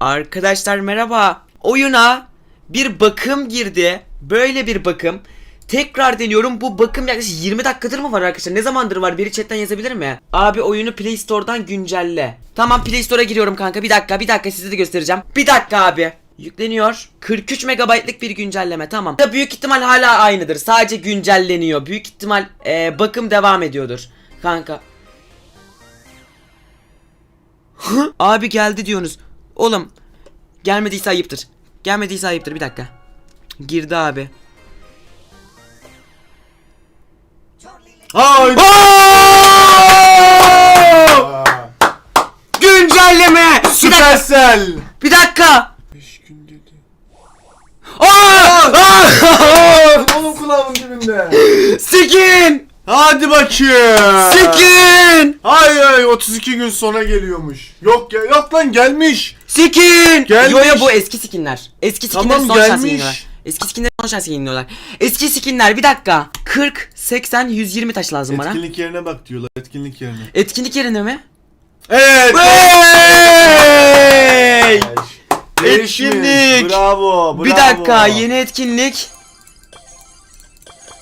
Arkadaşlar merhaba. Oyuna bir bakım girdi. Böyle bir bakım. Tekrar deniyorum. Bu bakım yaklaşık 20 dakikadır mı var arkadaşlar? Ne zamandır var? Biri chatten yazabilir mi? Abi oyunu Play Store'dan güncelle. Tamam Play Store'a giriyorum kanka. Bir dakika, bir dakika size de göstereceğim. Bir dakika abi. Yükleniyor. 43 megabaytlık bir güncelleme tamam. Da büyük ihtimal hala aynıdır. Sadece güncelleniyor. Büyük ihtimal e, bakım devam ediyordur. Kanka. Abi geldi diyorsunuz. Oğlum gelmediyse ayıptır. Gelmediyse ayıptır bir dakika. Girdi abi. Oo! Güncelleme. Süpersel. Bir dakika. 5 gün dedi. Aa! Aa! Oğlum kulağımın dibinde. Sikin! Hadi bakayım. Sikin! Hayır hayır 32 gün sonra geliyormuş. Yok ya yok lan gelmiş. Sikin! Gelmiş. Yo yo bu eski skinler. Eski skinler Tamam, son şans gelmiş. yayınlıyorlar. Eski skinler son şans yayınlıyorlar. Eski skinler bir dakika. 40, 80, 120 taş lazım bana. Etkinlik yerine bak diyorlar etkinlik yerine. Etkinlik yerine mi? Evet. Hey! Değişmiş. Etkinlik. Bravo, bravo. Bir dakika yeni etkinlik.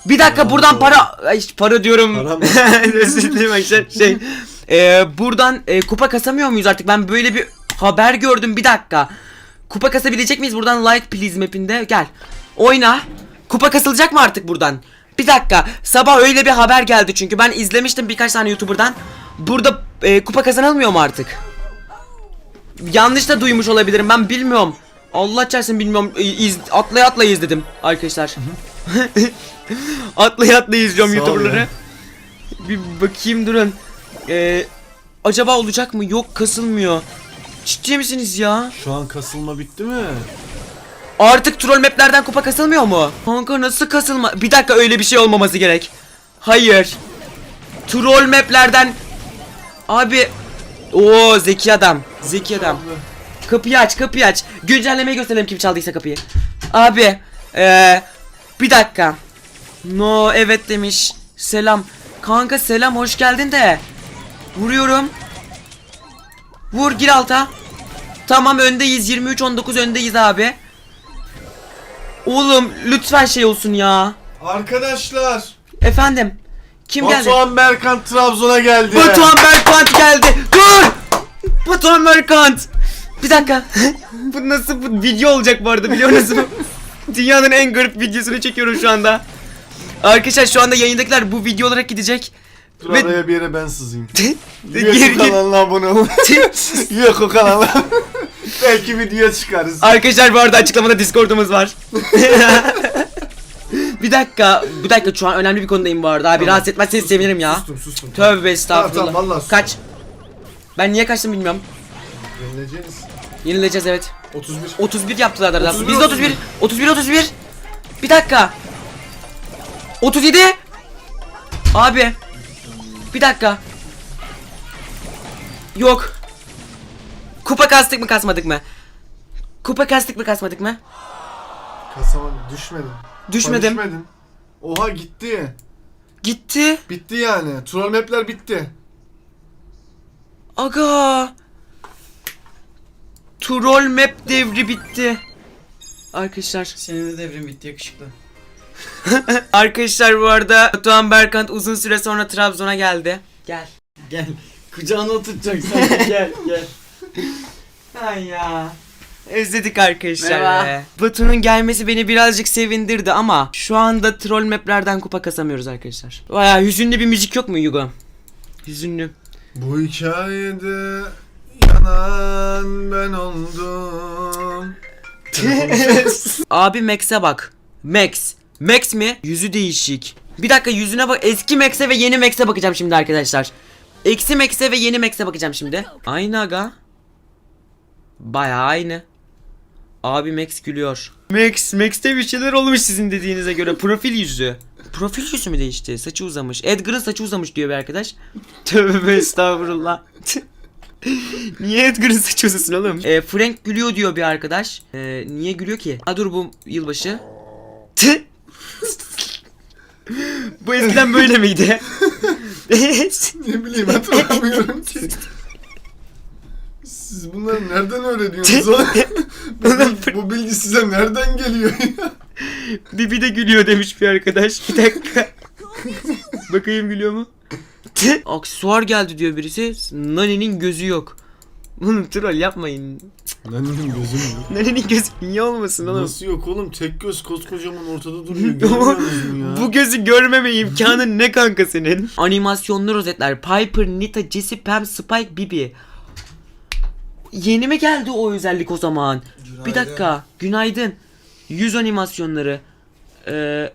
Bir dakika buradan para ay para diyorum. Para mı? Özür dilerim arkadaşlar. Şey e, buradan e, kupa kasamıyor muyuz artık? Ben böyle bir haber gördüm. Bir dakika. Kupa kasabilecek miyiz buradan like please map'inde? Gel. Oyna. Kupa kasılacak mı artık buradan? Bir dakika. Sabah öyle bir haber geldi çünkü ben izlemiştim birkaç tane YouTuber'dan. Burada e, kupa kazanılmıyor mu artık? Yanlış da duymuş olabilirim ben bilmiyorum. Allah çarpsın bilmiyorum. E, iz, atlaya atlaya izledim arkadaşlar. atlaya atlaya izliyorum Sağ YouTuber'ları. Bir bakayım durun. Ee, acaba olacak mı? Yok kasılmıyor. Ciddi misiniz ya? Şu an kasılma bitti mi? Artık troll maplerden kupa kasılmıyor mu? Kanka nasıl kasılma? Bir dakika öyle bir şey olmaması gerek. Hayır. Troll maplerden Abi Oo zeki adam. Zeki adam. Kapıyı aç, kapıyı aç. Güncellemeyi gösterelim kim çaldıysa kapıyı. Abi, eee bir dakika. No, evet demiş. Selam. Kanka selam, hoş geldin de. Vuruyorum. Vur gir alta. Tamam öndeyiz 23 19 öndeyiz abi. Oğlum lütfen şey olsun ya. Arkadaşlar. Efendim. Kim geldi? Batuhan Berkan Trabzon'a geldi. Batuhan Berkant geldi. Dur! Batuhan Berkant. Bir dakika. bu nasıl bu video olacak bu arada biliyor musun? Dünyanın en garip videosunu çekiyorum şu anda. Arkadaşlar şu anda yayındakiler bu video olarak gidecek. Dur Ve- araya bir yere ben sızayım. Gir gir. kanalına abone ol. Yok o kanala. Belki video çıkarız. Arkadaşlar bu arada açıklamada Discord'umuz var. bir dakika, bir dakika şu an önemli bir konudayım bu arada. Abi rahatsız etmezseniz sevinirim ya. Sustum sustum. Tövbe estağfurullah. Tamam, tamam, vallahi sus. Kaç? Ben niye kaçtım bilmiyorum. Yenileceğiz. Yenileceğiz evet. 31. 31 yaptılar da. 31, Biz de 31. 31 31. Bir dakika. 37. Abi. Bir dakika. Yok. Kupa kastık mı kasmadık mı? Kupa kastık mı kasmadık mı? Kasamadım. Düşmedim. Düşmedim. Düşmedin. Oha gitti. Gitti. Bitti yani. Troll mapler bitti. Aga. Troll map devri bitti. Arkadaşlar. Senin de devrin bitti yakışıklı. Arkadaşlar bu arada Batuhan Berkant uzun süre sonra Trabzon'a geldi. Gel. Gel. Kucağına oturacaksın. gel gel. Ay ya. Özledik arkadaşlar Merhaba. be. Batu'nun gelmesi beni birazcık sevindirdi ama şu anda troll maplerden kupa kasamıyoruz arkadaşlar. Baya hüzünlü bir müzik yok mu Yugo? Hüzünlü. Bu hikayede yanan ben oldum. Abi Max'e bak. Max. Max mi? Yüzü değişik. Bir dakika yüzüne bak. Eski Max'e ve yeni Max'e bakacağım şimdi arkadaşlar. Eksi Max'e ve yeni Max'e bakacağım şimdi. Aynı aga. Baya aynı. Abi Max gülüyor. Max, Max'te bir şeyler olmuş sizin dediğinize göre. Profil yüzü. Profil yüzü mü değişti? Saçı uzamış. Edgar'ın saçı uzamış diyor bir arkadaş. Tövbe estağfurullah. niye Edgar'ın saçı uzasın oğlum? E, Frank gülüyor diyor bir arkadaş. E, niye gülüyor ki? Ha dur bu yılbaşı. Tı. bu eskiden böyle miydi? ne bileyim hatırlamıyorum ki. Siz bunları nereden öğreniyorsunuz bu, bilgi, bu bilgi size nereden geliyor ya? Bibi de gülüyor demiş bir arkadaş. Bir dakika. Bakayım gülüyor mu? Aksesuar geldi diyor birisi. Nani'nin gözü yok. Oğlum troll yapmayın. Lan benim gözüm yok. Nani'nin gözü niye olmasın oğlum? Nasıl yok oğlum? Tek göz koskocaman ortada duruyor. Ya? Bu gözü görmeme imkanın ne kanka senin? Animasyonlu rozetler. Piper, Nita, Jessie, Pam, Spike, Bibi. Yeni mi geldi o özellik o zaman? Bir dakika. Günaydın. Yüz animasyonları. Ee,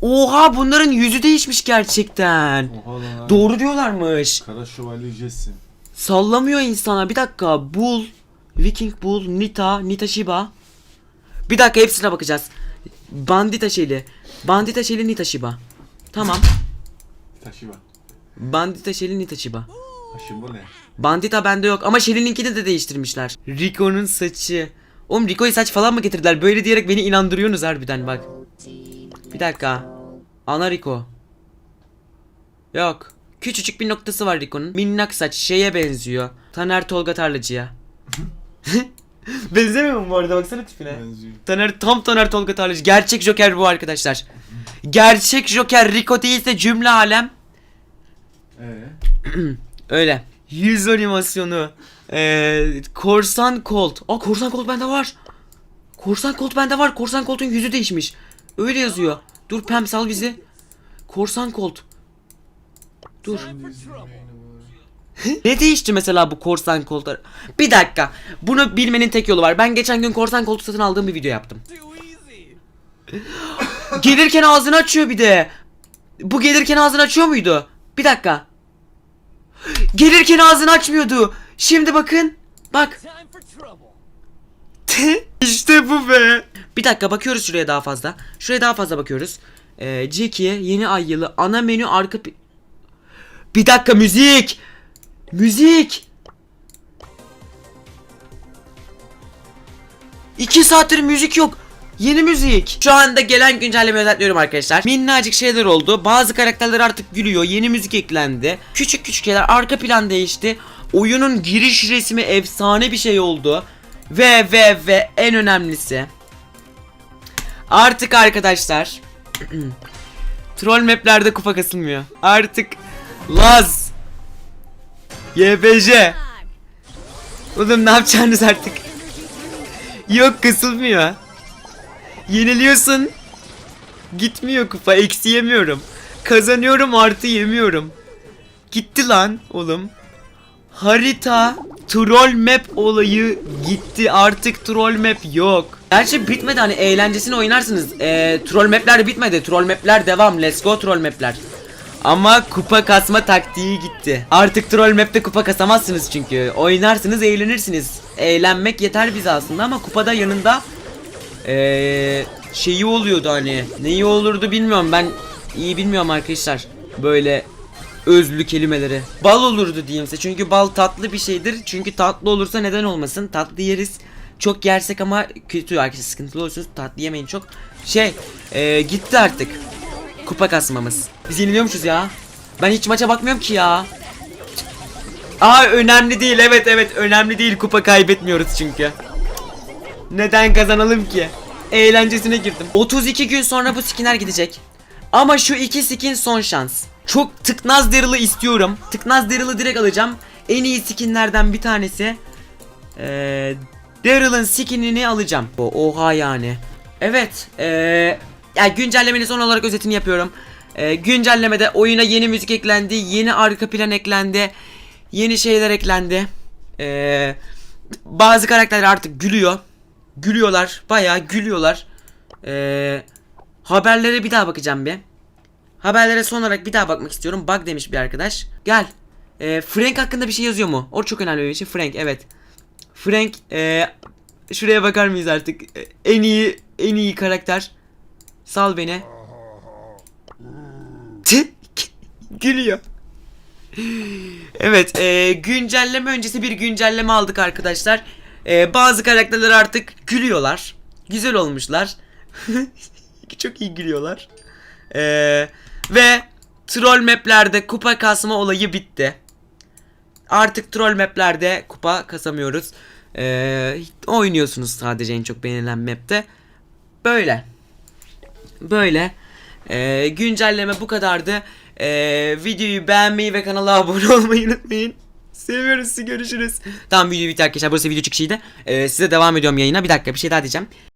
oha bunların yüzü değişmiş gerçekten. Oha lan. Doğru diyorlarmış. Kara şövalye Jesse. Sallamıyor insana. Bir dakika. Bull, Viking Bull, Nita, Nita Shiba. Bir dakika hepsine bakacağız. Bandita şeyli. Bandita şeyli Nita Shiba. Tamam. Taşıma. Bandita şeyli Nita Shiba. Taşıma ne? Bandita bende yok ama Shelly'ninkini de değiştirmişler. Rico'nun saçı. Oğlum Rico'yu saç falan mı getirdiler? Böyle diyerek beni inandırıyorsunuz harbiden bak. Bir dakika. Ana Rico. Yok. Küçücük bir noktası var Rico'nun. Minnak saç şeye benziyor. Taner Tolga Tarlacı'ya. Benzemiyor mu bu arada baksana tipine. Benziyor. Taner tam Taner Tolga Tarlacı. Gerçek Joker bu arkadaşlar. Gerçek Joker Rico değilse cümle alem Ee? Öyle. Yüz animasyonu. Ee, Korsan Colt. Aa Korsan Colt bende var. Korsan Colt bende var. Korsan Colt'un yüzü değişmiş. Öyle yazıyor. Dur Pem sal bizi. Korsan Colt. Dur. ne değişti mesela bu Korsan Colt'lar? Bir dakika. Bunu bilmenin tek yolu var. Ben geçen gün Korsan Colt'u satın aldığım bir video yaptım. gelirken ağzını açıyor bir de. Bu gelirken ağzını açıyor muydu? Bir dakika. Gelirken ağzını açmıyordu. Şimdi bakın. Bak. işte bu be. Bir dakika bakıyoruz şuraya daha fazla. Şuraya daha fazla bakıyoruz. Ee, Jackie'ye yeni ay yılı ana menü arka... Bir dakika müzik. Müzik. İki saattir müzik yok. Yeni müzik. Şu anda gelen güncelleme özetliyorum arkadaşlar. Minnacık şeyler oldu. Bazı karakterler artık gülüyor. Yeni müzik eklendi. Küçük küçük şeyler. Arka plan değişti. Oyunun giriş resmi efsane bir şey oldu. Ve ve ve en önemlisi. Artık arkadaşlar. troll maplerde kupa kasılmıyor. Artık Laz. YBJ. Oğlum ne yapacaksınız artık? Yok kısılmıyor. Yeniliyorsun. Gitmiyor kupa. Eksi yemiyorum. Kazanıyorum artı yemiyorum. Gitti lan oğlum. Harita troll map olayı gitti. Artık troll map yok. Gerçi bitmedi hani eğlencesini oynarsınız. Ee, troll mapler bitmedi. Troll mapler devam. Let's go troll mapler. Ama kupa kasma taktiği gitti. Artık troll map'te kupa kasamazsınız çünkü. Oynarsınız, eğlenirsiniz. Eğlenmek yeter bize aslında ama kupada yanında eee şeyi oluyordu hani. Neyi olurdu bilmiyorum. Ben iyi bilmiyorum arkadaşlar. Böyle özlü kelimeleri. Bal olurdu diyeyim. Çünkü bal tatlı bir şeydir. Çünkü tatlı olursa neden olmasın? Tatlı yeriz. Çok yersek ama kötü arkadaşlar sıkıntılı olursunuz. Tatlı yemeyin çok. Şey, eee, gitti artık. Kupa kasmamız. Biz yeniliyormuşuz ya. Ben hiç maça bakmıyorum ki ya. Aa önemli değil evet evet önemli değil kupa kaybetmiyoruz çünkü. Neden kazanalım ki? Eğlencesine girdim. 32 gün sonra bu skinler gidecek. Ama şu iki skin son şans. Çok tıknaz Daryl'ı istiyorum. Tıknaz Daryl'ı direkt alacağım. En iyi skinlerden bir tanesi. Ee, Daryl'ın skinini alacağım. Oha yani. Evet. Ee, ya güncellemenin son olarak özetini yapıyorum. Ee, güncellemede oyuna yeni müzik eklendi, yeni arka plan eklendi, yeni şeyler eklendi. Ee, bazı karakterler artık gülüyor. Gülüyorlar, bayağı gülüyorlar. Ee, haberlere bir daha bakacağım bir. Haberlere son olarak bir daha bakmak istiyorum. Bug demiş bir arkadaş. Gel. Ee, Frank hakkında bir şey yazıyor mu? O çok önemli bir şey. Frank evet. Frank ee, şuraya bakar mıyız artık? Ee, En iyi en iyi karakter. Sal beni. Gülüyor. Evet, e, güncelleme öncesi bir güncelleme aldık arkadaşlar. E, bazı karakterler artık gülüyorlar. Güzel olmuşlar. Çok iyi gülüyorlar. E, ve troll maplerde kupa kasma olayı bitti. Artık troll maplerde kupa kasamıyoruz. Ee, oynuyorsunuz sadece en çok beğenilen map'te. Böyle. Böyle. Ee, güncelleme bu kadardı. Ee, videoyu beğenmeyi ve kanala abone olmayı unutmayın. Seviyoruz sizi görüşürüz. Tamam video bitti arkadaşlar. Burası video çıkışıydı. Ee, size devam ediyorum yayına. Bir dakika bir şey daha diyeceğim.